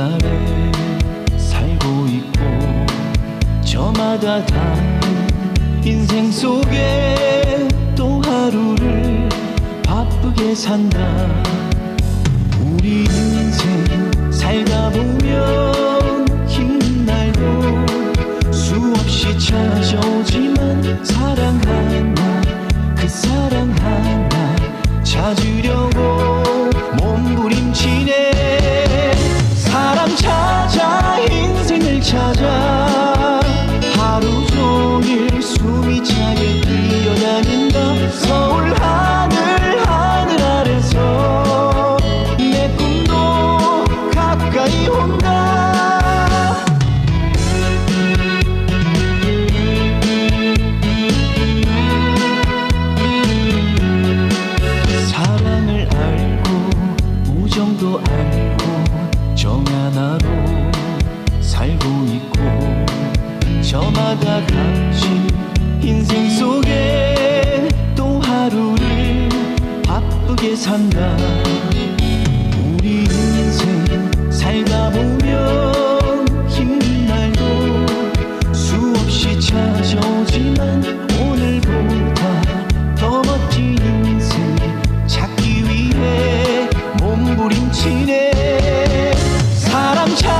아래 살고 있고 저마다 다 인생 속에 또 하루를 바쁘게 산다. 우리 찾아. 하루 종일 숨이 차게 뛰어다닌다 서울 하늘 하늘 아래서 내 꿈도 가까이 온다. 사랑을 알고 우정도 알고 정 하나로 살고 저마다 같이 인생 속에 또 하루를 바쁘게 산다. 우리 인생 살다 보면 힘든 날도 수없이 찾아오지만 오늘보다 더 멋진 인생 찾기 위해 몸부림치네. 사람 찾